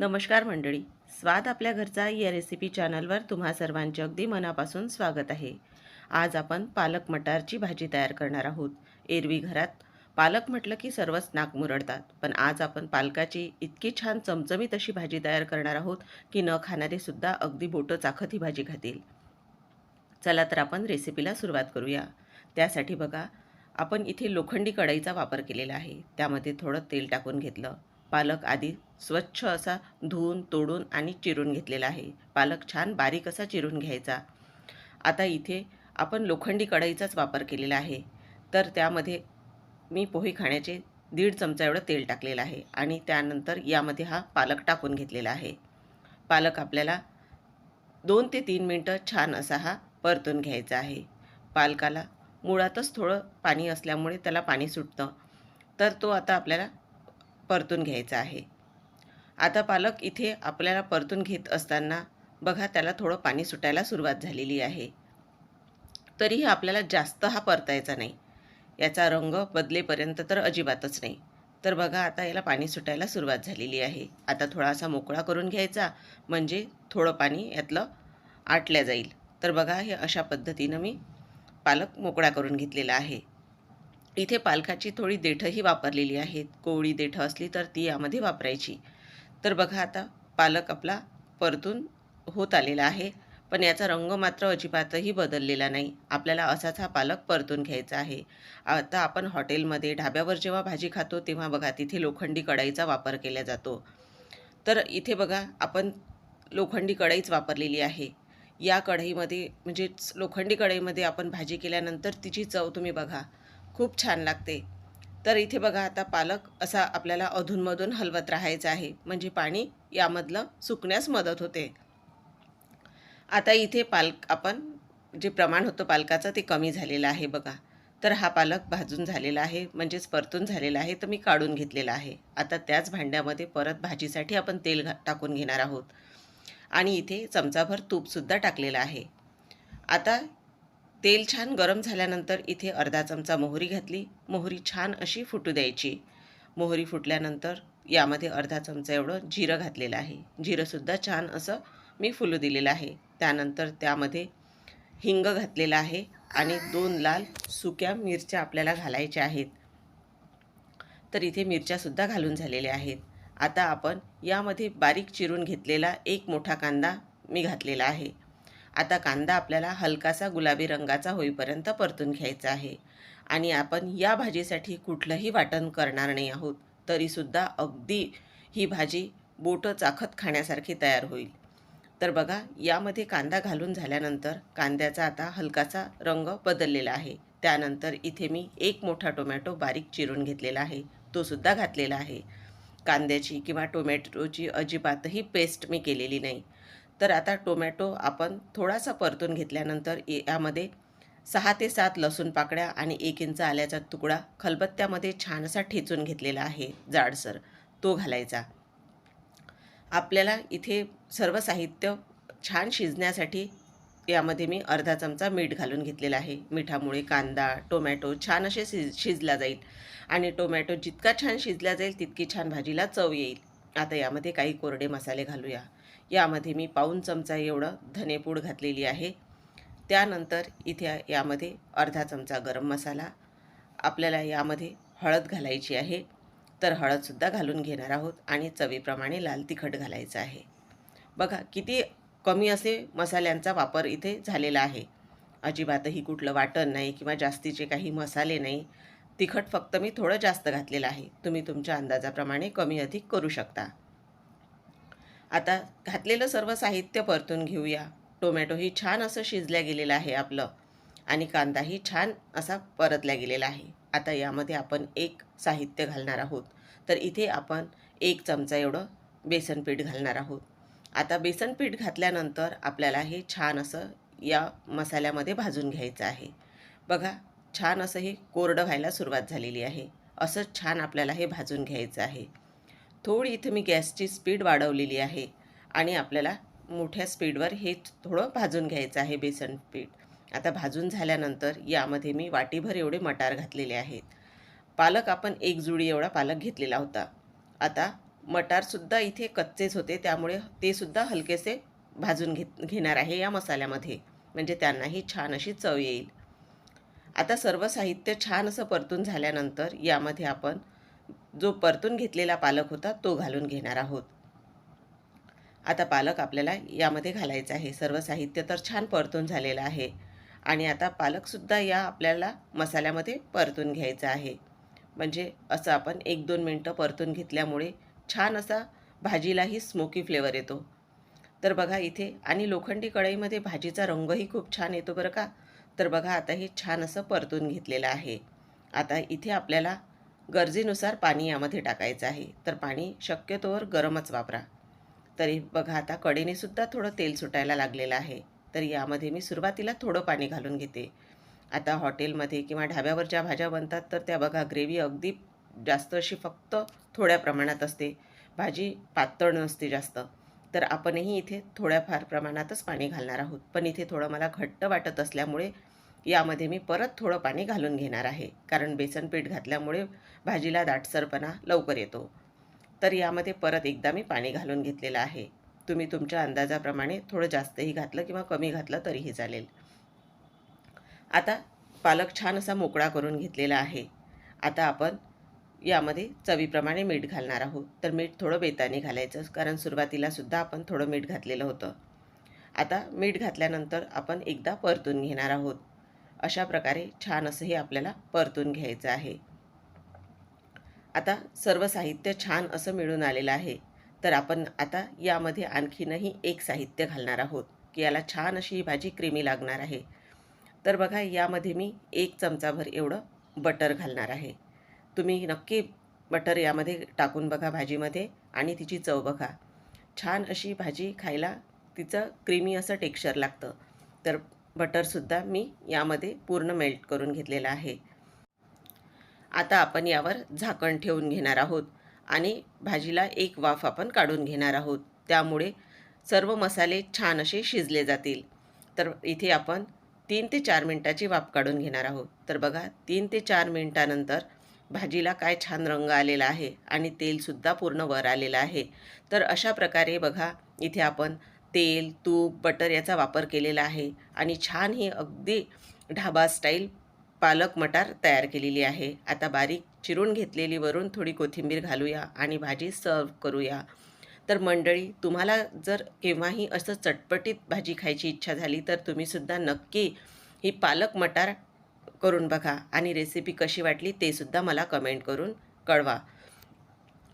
नमस्कार मंडळी. स्वाद आपल्या घरचा या रेसिपी चॅनलवर तुम्हा सर्वांचे अगदी मनापासून स्वागत आहे. आज आपण पालक मटारची भाजी तयार करणार आहोत. एरवी घरात पालक म्हटलं की सर्वच नाक मुरडतात. पण आज आपण पालकाची इतकी छान चमचमीत अशी भाजी तयार करणार आहोत की न खाणारेसुद्धा अगदी बोटं चाखत ही भाजी खातील. चला तर आपण रेसिपीला सुरुवात करूया. त्यासाठी बघा आपण इथे लोखंडी कढईचा वापर केलेला आहे. त्यामध्ये थोडं तेल टाकून घेतलं. पालक आधी स्वच्छ असा धुवून तोडून आणि चिरून घेतलेला आहे. पालक छान बारीक असा चिरून घ्यायचा. आता इथे आपण लोखंडी कढईचाच वापर केलेला आहे. तर त्यामध्ये मी पोहे खाण्याचे दीड चमचा एवढं तेल टाकलेलं आहे आणि त्यानंतर यामध्ये हा पालक टाकून घेतलेला आहे. पालक आपल्याला दोन ते तीन मिनटं छान असा हा परतून घ्यायचा आहे. पालकाला मुळातच थोडं पाणी असल्यामुळे त्याला पाणी सुटतं. तर तो आता आपल्याला परतून घ्यायचा आहे. आता पालक इथे आपल्याला परतून घेत असताना बघा त्याला थोडं पाणी सुटायला सुरुवात झालेली आहे. तरीही आपल्याला जास्त हा परतायचा नाही. याचा रंग बदलेपर्यंत तर अजिबातच नाही. तर बघा आता याला पाणी सुटायला सुरुवात झालेली आहे. आता थोडासा मोकळा करून घ्यायचा म्हणजे थोडं पाणी यातलं आटल्या जाईल. तर बघा हे अशा पद्धतीनं मी पालक मोकळा करून घेतलेला आहे. इथे पालकाची थोडी देठंही वापरलेली आहेत. कोवळी देठं असली तर ती यामध्ये वापरायची. तर बघा आता पालक आपला परतून होत आलेला आहे. पण याचा रंग मात्र अजिबातही बदललेला नाही. आपल्याला असाच हा पालक परतून घ्यायचा आहे. आता आपण हॉटेलमध्ये ढाब्यावर जेव्हा भाजी खातो तेव्हा बघा तिथे लोखंडी कढाईचा वापर केला जातो. तर इथे बघा आपण लोखंडी कढईच वापरलेली आहे. या कढईमध्ये म्हणजेच लोखंडी कढईमध्ये आपण भाजी केल्यानंतर तिची चव तुम्ही बघा. खूप छान लागते. तर इथे बघा आता पालक असा आपल्याला अधूनमधून हलवत राहायचं आहे. म्हणजे पाणी यामधलं सुकण्यास मदत होते. आता इथे पालक आपण जे प्रमाण होतं पालकाचं ते कमी झालेलं आहे बघा. तर हा पालक भाजून झालेला आहे. म्हणजेच परतून झालेला आहे. तर मी काढून घेतलेला आहे. आता त्याच भांड्यामध्ये परत भाजीसाठी आपण तेल घा टाकून घेणार आहोत. आणि इथे चमचाभर तूपसुद्धा टाकलेलं आहे. आता तेल छान गरम झाल्यानंतर इथे अर्धा चमचा मोहरी घातली. मोहरी छान अशी फुटू द्यायची. मोहरी फुटल्यानंतर यामध्ये अर्धा चमचा एवढं जिरं घातलेलं आहे. जिरंसुद्धा छान असं मी फुलू दिलेलं आहे. त्यानंतर त्यामध्ये हिंग घातलेलं आहे आणि दोन लाल सुक्या मिरच्या आपल्याला घालायच्या आहेत. तर इथे मिरच्यासुद्धा घालून झालेल्या आहेत. आता आपण यामध्ये बारीक चिरून घेतलेला एक मोठा कांदा मी घातलेला आहे. आता कांदा आपल्याला हलकासा गुलाबी रंगाचा होईपर्यंत परतून घ्यायचा आहे. आणि आपण या भाजीसाठी कुठलंही वाटण करणार नाही आहोत तरीसुद्धा अगदी ही भाजी बोटं चाखत खाण्यासारखी तयार होईल. तर बघा यामध्ये कांदा घालून झाल्यानंतर कांद्याचा आता हलकासा रंग बदललेला आहे. त्यानंतर इथे मी एक मोठा टोमॅटो बारीक चिरून घेतलेला आहे. तो सुद्धा घातलेला आहे. कांद्याची किंवा टोमॅटोची अजिबातही पेस्ट मी केलेली नाही. तर आता टोमॅटो आपण थोडासा परतून घेतल्यानंतर यामध्ये सहा ते सात लसूण पाकळ्या आणि एक इंच आल्याचा तुकडा खलबत्त्यामध्ये छान असा ठेचून घेतलेला आहे जाडसर. तो घालायचा. आपल्याला इथे सर्व साहित्य छान शिजण्यासाठी यामध्ये मी अर्धा चमचा मीठ घालून घेतलेला आहे. मिठामुळे कांदा टोमॅटो छान असे शिज शिजला जाईल आणि टोमॅटो जितका छान शिजला जाईल तितकी छान भाजीला चव येईल. आता यामध्ये काही कोरडे मसाले घालूया. यामध्ये मी पाऊन चमचा एवढं धनेपूड घातलेली आहे. त्यानंतर इथे यामध्ये अर्धा चमचा गरम मसाला. आपल्याला यामध्ये हळद घालायची आहे. तर हळदसुद्धा घालून घेणार आहोत आणि चवीप्रमाणे लाल तिखट घालायचं आहे. बघा किती कमी असे मसाल्यांचा वापर इथे झालेला आहे. अजिबातही कुठलं वाटण नाही किंवा जास्तीचे काही मसाले नाही. तिखट फक्त मी थोडं जास्त घातलेलं आहे. तुम्ही तुमच्या अंदाजाप्रमाणे कमी अधिक करू शकता. आता घातलेलं सर्व साहित्य परतून घेऊया. टोमॅटोही छान असं शिजल्या गेलेलं आहे आपलं. आणि कांदाही छान असा परतल्या गेलेला आहे. आता यामध्ये आपण एक साहित्य घालणार आहोत. तर इथे आपण एक चमचा एवढं बेसन पीठ घालणार आहोत. आता बेसन पीठ घातल्यानंतर आपल्याला हे छान असं या मसाल्यामध्ये भाजून घ्यायचं आहे. बघा छान असं हे कोरडं व्हायला सुरुवात झालेली आहे. असं छान आपल्याला हे भाजून घ्यायचं आहे. थोडी इथं मी गॅसची स्पीड वाढवलेली आहे आणि आपल्याला मोठ्या स्पीडवर हे थोडं भाजून घ्यायचं आहे बेसन पीठ. आता भाजून झाल्यानंतर यामध्ये मी वाटीभर एवढे मटार घातलेले आहेत. पालक आपण एक जुडी एवढा पालक घेतलेला होता. आता मटारसुद्धा इथे कच्चेच होते त्यामुळे ते सुद्धा हलकेसे भाजून घेत घेणार आहे या मसाल्यामध्ये. म्हणजे त्यांनाही छान अशी चव येईल. आता सर्व साहित्य छान असं परतून झाल्यानंतर यामध्ये आपण जो परतून घेतलेला पालक होता तो घालून घेणार आहोत. आता पालक आपल्याला यामध्ये घालायचा आहे. सर्व साहित्य तर छान परतून झालेलं आहे. आणि आता पालकसुद्धा या आपल्याला मसाल्यामध्ये परतून घ्यायचा आहे. म्हणजे असं आपण एक दोन मिनटं परतून घेतल्यामुळे छान असा भाजीलाही स्मोकी फ्लेवर येतो. तर बघा इथे आणि लोखंडी कढईमध्ये भाजीचा रंगही खूप छान येतो बरं का? तर बघा आता हे छान असं परतून घेतलेलं आहे. आता इथे आपल्याला गरजेनुसार पाणी यामध्ये टाकायचं आहे. तर पाणी शक्यतोवर गरमच वापरा. तरी बघा आता कडेनेसुद्धा थोडं तेल सुटायला लागलेलं आहे. तर यामध्ये मी सुरुवातीला थोडं पाणी घालून घेते. आता हॉटेलमध्ये किंवा ढाब्यावर ज्या भाज्या बनतात तर त्या बघा ग्रेव्ही अगदी जास्त अशी फक्त थोड्या प्रमाणात असते. भाजी पातळ नसते जास्त. तर आपणही इथे थोड्याफार प्रमाणातच पाणी घालणार आहोत. पण इथे थोडं मला घट्ट वाटत असल्यामुळे यामध्ये मी परत थोडं पाणी घालून घेणार आहे. कारण बेसन पीठ घातल्यामुळे भाजीला दाटसरपणा लवकर येतो. तर यामध्ये परत एकदा मी पाणी घालून घेतलेलं आहे. तुम्ही तुमच्या अंदाजाप्रमाणे थोडं जास्तही घातलं किंवा कमी घातलं तरीही चालेल. आता पालक छान असा मोकळा करून घेतलेला आहे. आता आपण यामध्ये चवीप्रमाणे मीठ घालणार आहोत. तर मीठ थोडं बेताने घालायचं कारण सुरुवातीला सुद्धा आपण थोडं मीठ घातलेलं होतं. आता मीठ घातल्यानंतर आपण एकदा परतून घेणार आहोत. अशा प्रकारे छान असं हे आपल्याला परतून घ्यायचं आहे. आता सर्व साहित्य छान असं मिळून आलेलं आहे. तर आपण आता यामध्ये आणखीनही एक साहित्य घालणार आहोत की याला छान अशी ही भाजी क्रीमी लागणार आहे. तर बघा यामध्ये मी एक चमचाभर एवढं बटर घालणार आहे. तुम्ही नक्की बटर यामध्ये टाकून बघा भाजीमध्ये आणि तिची चव बघा. छान अशी भाजी खायला तिचं क्रीमी असं टेक्स्चर लागतं. तर बटरसुद्धा मी यामध्ये पूर्ण मेल्ट करून घेतलेलं आहे. आता आपण यावर झाकण ठेवून घेणार आहोत आणि भाजीला एक वाफ आपण काढून घेणार आहोत. त्यामुळे सर्व मसाले छान असे शिजले जातील. तर इथे आपण तीन ते चार मिनटाची वाफ काढून घेणार आहोत. तर बघा तीन ते चार मिनटानंतर भाजीला काय छान रंग आलेला आहे आणि तेलसुद्धा पूर्ण वर आलेलं आहे. तर अशा प्रकारे बघा इथे आपण तेल तूप बटर याचा वापर केलेला आहे आणि छान ही अगदी ढाबा स्टाईल पालक मटार तयार केलेली आहे. आता बारीक चिरून घेतलेली वरून थोडी कोथिंबीर घालूया आणि भाजी सर्व करूया. तर मंडळी तुम्हाला जर केव्हाही असं चटपटीत भाजी खायची इच्छा झाली तर तुम्हीसुद्धा नक्की ही पालक मटार करून बघा आणि रेसिपी कशी वाटली ते सुद्धा मला कमेंट करून कळवा.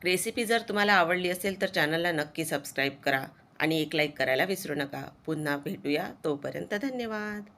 रेसिपी जर तुम्हाला आवडली असेल तर चॅनलला नक्की सबस्क्राईब करा. आणि एक लाईक करायला विसरू नका. पुन्हा भेटूया. तोपर्यंत धन्यवाद.